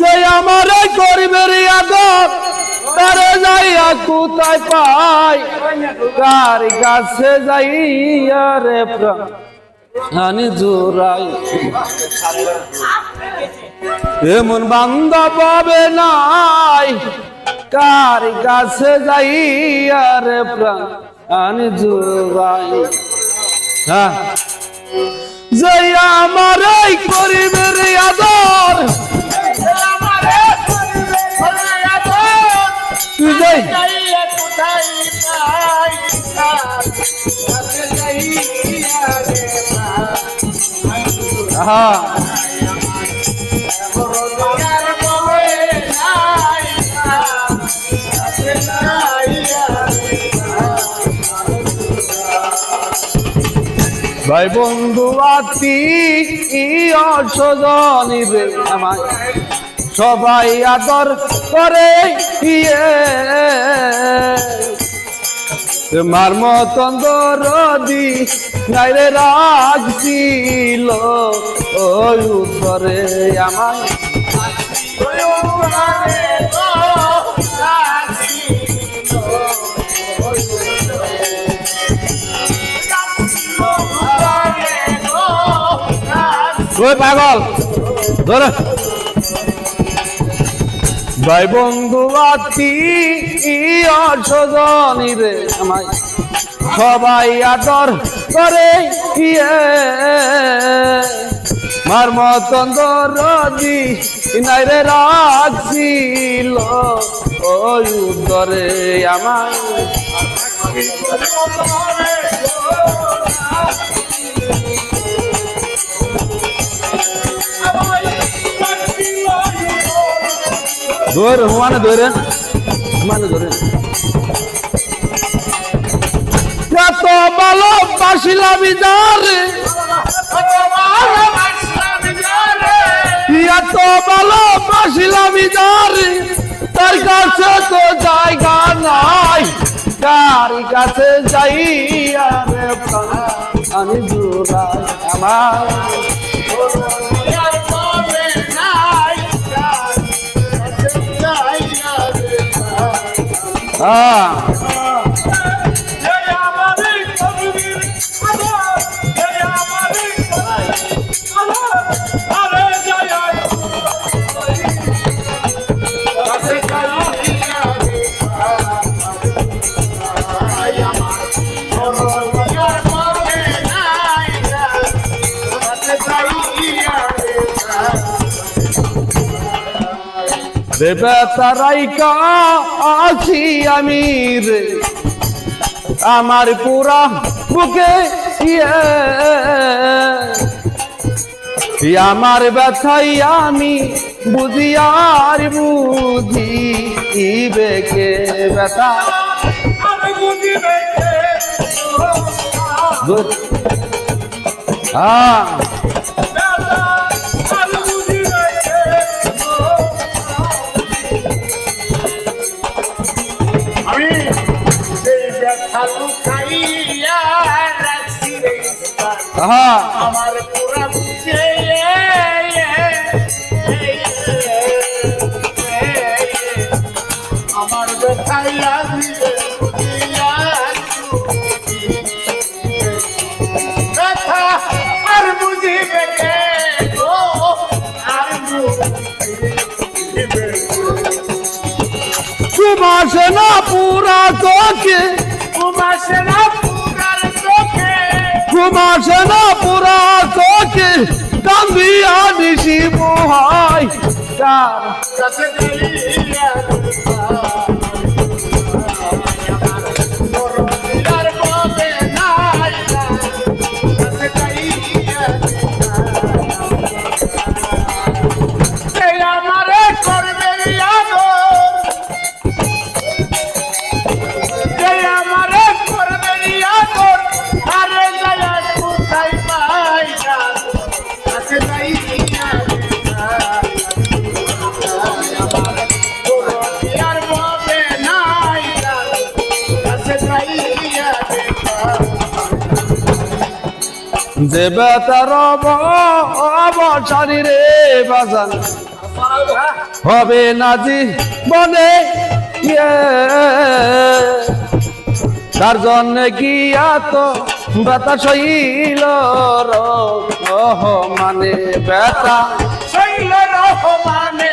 যে আমার গরিবের আদর তারে যাইয়া কোথায় পাই কার কাছে যাইয়া রে প্রাণী এমন বান্দা পাবে নাই। কার কাছে যাইয়া রে প্রাণী জোড়াই। হ্যাঁ। যে আমার এই গরিবের ভাই বন্ধু আতি অসজনী রে আমায়। সবাই আদর করে ইয়ে মার মতন দরদি নাইরে রাখছিল ওই উত্তরে আমায় ওই পাগল ধরে। ভাই বন্ধু আতি অসজনী রে আমায়? সবাই আদর করে ইয়ে মার মতন দরদি নাইরে রাখছিল ওই উত্তরে আমায়। ধরে মানে ধরে। মানে ধরে এত ভালোবাসিলাম যারে এত ভালোবাসিলাম যারে তার কাছে তো জায়গা নাই। কার কাছে যাই আমি দূরাই আমার হ্যাঁ দেবে তারাইকা আছি আমি রে আমার পুরা বুকে ইয়ে। আমার ব্যথাই আমি বুঝি আর বুঝি বেকে ব্যথা? হ্যাঁ আমার পুরা বুঝে আমার ব্যথাইয়া দিলে বুঝিয়া ব্যথা আর বুঝিবে কে ঘুমাসে না পুরা চোখে কান্দিয়া নিশি মোহাই। কার যে বেতার অবসানি রে বাজান হবে নাজি বনে তার জন্য গিয়া তো ব্যথা সইল রহ মানে ব্যথা। শৈল রহমানে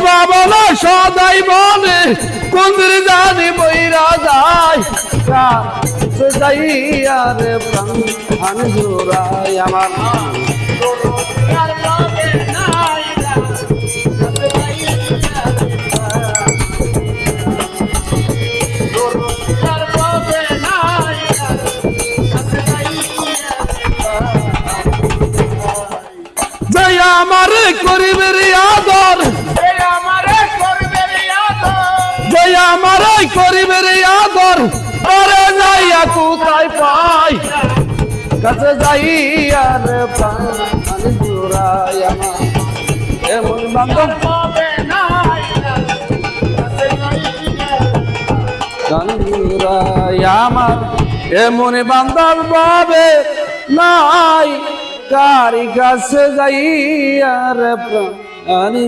বাবা না সদাই মনে কুন্দির জানি বইরা যায়। যাইয়া প্রাণ জোড়াই আমার আমার করিবের আদর যাই আমার করিবের আদর পরে যাইয়া কোথায় পাই? কাছে যাইয়া রে প্রাণ জোড়াই এমন বান্ধব। আমার। এমন বান্দার বাবে নাই। কারি কাছে যাই আর প্রাণী